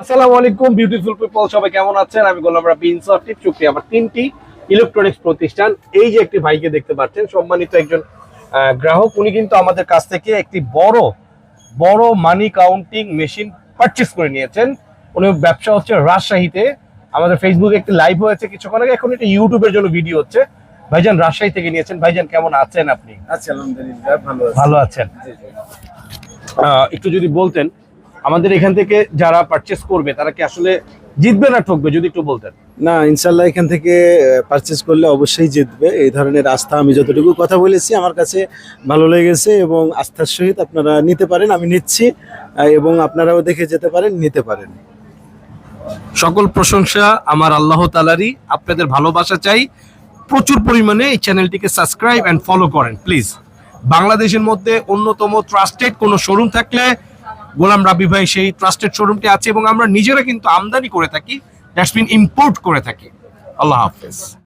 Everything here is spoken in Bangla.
আসসালামু আলাইকুম বিউটিফুল পিপল সবাই কেমন আছেন? আমি গোলাম রাব্বি ইনসাফটিভ চুক্তি আমার তিনটি ইলেকট্রনিক্স প্রতিষ্ঠান। এই যে একটি ভাইকে দেখতে পাচ্ছেন সম্মানিত একজন গ্রাহক উনি কিন্তু আমাদের কাছ থেকে একটি বড় বড় মানি কাউন্টিং মেশিন পারচেস করে নিয়েছেন। উনি ব্যবসা হচ্ছে রাজশাহীতে। আমাদের ফেসবুকে একটি লাইভ হয়েছে কিছুক্ষণ আগে এখন এটা ইউটিউবের জন্য ভিডিও হচ্ছে। ভাইজান রাজশাহী থেকে নিয়েছেন। ভাইজান কেমন আছেন আপনি? আচ্ছা আলহামদুলিল্লাহ ভালো ভালো আছেন। জি, জি। আহ, একটু যদি বলতেন আমাদের এখান থেকে যারা পারচেস করবে তারা কি আসলে জিতবে না ঠকবে? যদি একটু বলতেন। না ইনশাল্লাহ এখান থেকে পারচেস করলে অবশ্যই জিতবে। এই ধরনের আস্থা আমি যতটুকু কথা বলেছি আমার কাছে ভালো লেগেছে এবং আস্থার সহিত আপনারা নিতে পারেন আমি নিচ্ছি এবং আপনারাও দেখে যেতে পারেন নিতে পারেন। সকল প্রশংসা আমার আল্লাহ তালারই আপনাদের ভালোবাসা চাই। প্রচুর পরিমাণে এই চ্যানেলটিকে সাবস্ক্রাইব অ্যান্ড ফলো করেন প্লিজ বাংলাদেশের মধ্যে অন্যতম ট্রাস্টেড কোনো শোরুম থাকলে গোলাম রাবি ভাই সেই ট্রাস্টেড শোরুমটি আছে এবং আমরা নিজেরা কিন্তু আমদানি করে থাকি ডাস্টবিন ইম্পোর্ট করে থাকি। আল্লাহ হাফেজ।